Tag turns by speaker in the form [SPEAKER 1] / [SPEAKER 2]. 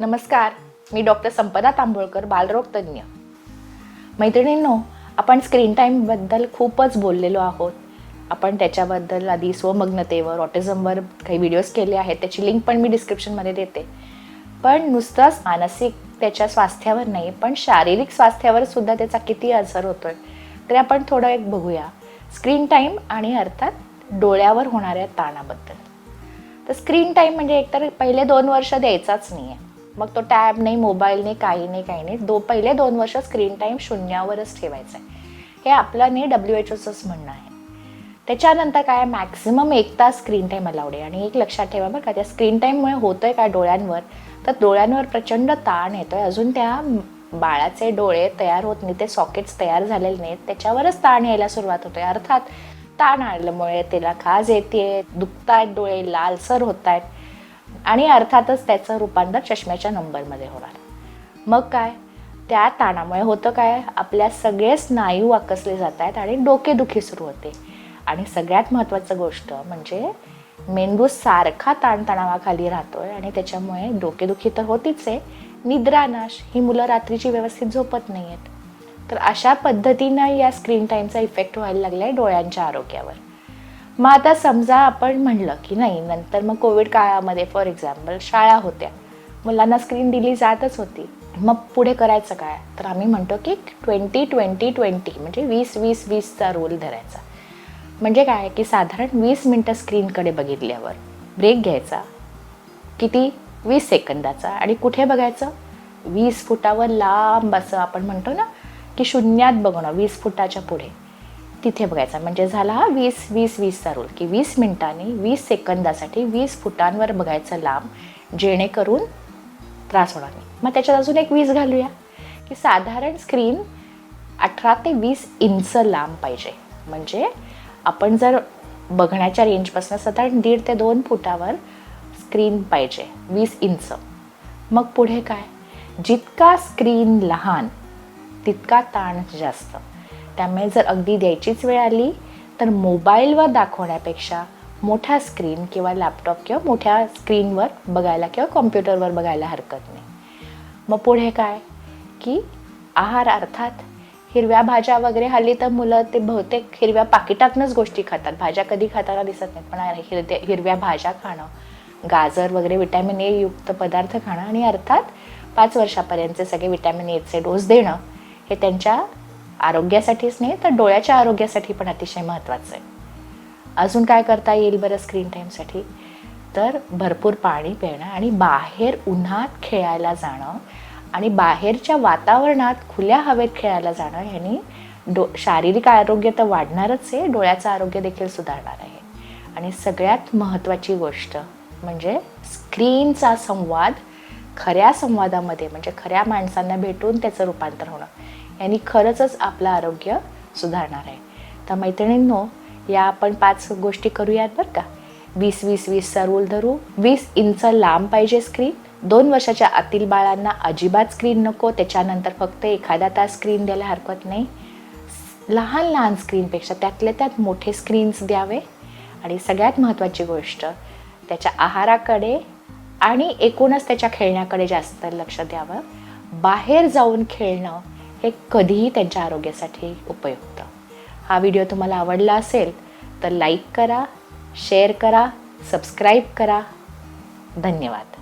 [SPEAKER 1] नमस्कार मी डॉक्टर संपदा तांबोळकर बालरोग तज्ज्ञ. मैत्रिणींनो आपण स्क्रीन टाईमबद्दल खूपच बोललेलो आहोत. आपण त्याच्याबद्दल आधी स्वमग्नतेवर ऑटिझमवर काही व्हिडिओज केले आहेत त्याची लिंक पण मी डिस्क्रिप्शनमध्ये देते. पण नुसतंच मानसिक त्याच्या स्वास्थ्यावर नाही पण शारीरिक स्वास्थ्यावर सुद्धा त्याचा किती असर होतो आहे तरी आपण थोडं एक बघूया. स्क्रीन टाईम आणि अर्थात डोळ्यावर होणाऱ्या ताणाबद्दल. तर स्क्रीन टाईम म्हणजे एकतर पहिले दोन वर्ष द्यायचाच नाही आहे मग तो टॅब नाही मोबाईल नाही काही नाही काही नाही. दो पहिले दोन वर्ष स्क्रीन टाईम शून्यावरच ठेवायचा आहे. हे आपलं नाही डब्ल्यू एच ओचंच म्हणणं आहे. त्याच्यानंतर काय मॅक्झिमम एक तास स्क्रीन टाईम अलाउड आहे. आणि एक लक्षात ठेवा बरं का त्या स्क्रीन टाईममुळे होतं आहे का डोळ्यांवर? तर डोळ्यांवर प्रचंड ताण येतो आहे अजून त्या बाळाचे डोळे तयार होत नाही ते सॉकेट्स तयार झालेले नाहीत. त्याच्यावरच ताण यायला सुरुवात होते अर्थात ताण आल्यामुळे त्याला खाज येते दुखतायत डोळे लालसर होत आहेत आणि अर्थातच त्याचं रूपांतर चष्म्याच्या नंबरमध्ये होणार. मग काय? त्या ताणामुळे होतं काय? आपल्या सगळे स्नायू आकसले जात आहेत आणि डोकेदुखी सुरू होते. आणि सगळ्यात महत्त्वाचं गोष्ट म्हणजे मेंदू सारखा ताणतणावाखाली राहतोय आणि त्याच्यामुळे डोकेदुखी तर होतीच आहे. निद्रानाश ही मुलं रात्रीची व्यवस्थित झोपत नाही आहेत तर अशा पद्धतीनं या स्क्रीन टाईमचा इफेक्ट व्हायला लागला आहे डोळ्यांच्या आरोग्यावर. मग आता समजा आपण म्हणलं की नाही नंतर मग कोविड काळामध्ये फॉर एक्झाम्पल शाळा होत्या. मुलांना स्क्रीन दिली जातच होती. मग पुढे करायचं काय? तर आम्ही म्हणतो की ट्वेंटी ट्वेंटी ट्वेंटी म्हणजे वीस वीस वीसचा रोल धरायचा. म्हणजे काय? की साधारण वीस मिनटं स्क्रीनकडे बघितल्यावर ब्रेक घ्यायचा. किती? वीस सेकंदाचा. आणि कुठे बघायचं? वीस फुटावर लांब असं आपण म्हणतो ना की शून्यात बघणं वीस फुटाच्या पुढे. तिथे बघायचा. म्हणजे झाला हा वीस वीस वीसचा रूल की वीस मिनिटांनी वीस सेकंदासाठी वीस फुटांवर बघायचं लांब जेणेकरून त्रास होणार नाही. मग त्याच्यात अजून एक वीस घालूया. की साधारण स्क्रीन अठरा ते वीस इंच लांब पाहिजे. म्हणजे आपण जर बघण्याच्या रेंजपासून साधारण दीड ते दोन फुटावर स्क्रीन पाहिजे. वीस इंच. मग पुढे काय? जितका स्क्रीन लहान तितका ताण जास्त. त्यामुळे जर अगदी द्यायचीच वेळ आली तर मोबाईलवर दाखवण्यापेक्षा मोठा स्क्रीन किंवा लॅपटॉप किंवा मोठ्या स्क्रीनवर बघायला किंवा कॉम्प्युटरवर बघायला हरकत नाही. मग पुढे काय? की आहार अर्थात हिरव्या भाज्या वगैरे हल्ली तर मुलं ते बहुतेक हिरव्या पाकिटातनंच गोष्टी खातात. भाज्या कधी खाताना दिसत नाहीत पण हिरव्या हिरव्या भाज्या खाणं गाजर वगैरे विटॅमिन ए युक्त पदार्थ खाणं आणि अर्थात पाच वर्षापर्यंतचे सगळे विटॅमिन एचे डोस देणं हे त्यांच्या आरोग्यासाठीच नाही तर डोळ्याच्या आरोग्यासाठी पण अतिशय महत्त्वाचं आहे. अजून काय करता येईल बरं स्क्रीन टाईमसाठी तर भरपूर पाणी पिणं आणि बाहेर उन्हात खेळायला जाणं आणि बाहेरच्या वातावरणात खुल्या हवेत खेळायला जाणं ह्यानी डो शारीरिक आरोग्य तर वाढणारच आहे डोळ्याचं आरोग्य देखील सुधारणार आहे. आणि सगळ्यात महत्त्वाची गोष्ट म्हणजे स्क्रीनचा संवाद खऱ्या संवादामध्ये म्हणजे खऱ्या माणसांना भेटून त्याचं रूपांतर होणं. यांनी खरंचच आपलं आरोग्य सुधारणार आहे. तर मैत्रिणींनो या आपण पाच गोष्टी करूयात बरं का. वीस वीस वीसचा रूल धरू. वीस इंच लांब पाहिजे स्क्रीन दोन वर्षाच्या आतील बाळांना अजिबात स्क्रीन नको. त्याच्यानंतर फक्त एखादा तास स्क्रीन द्यायला हरकत नाही. लहान लहान स्क्रीनपेक्षा त्यातल्या त्यात मोठे स्क्रीन्स द्यावे. आणि सगळ्यात महत्त्वाची गोष्ट त्याच्या आहाराकडे आणि एकूणच त्याच्या खेळण्याकडे जास्त लक्ष द्यावं. बाहेर जाऊन खेळणं हे कधीही त्यांच्या आरोग्यासाठी उपयुक्त हा व्हिडिओ तुम्हाला आवडला असेल तर लाईक करा शेअर करा सबस्क्राईब करा. धन्यवाद.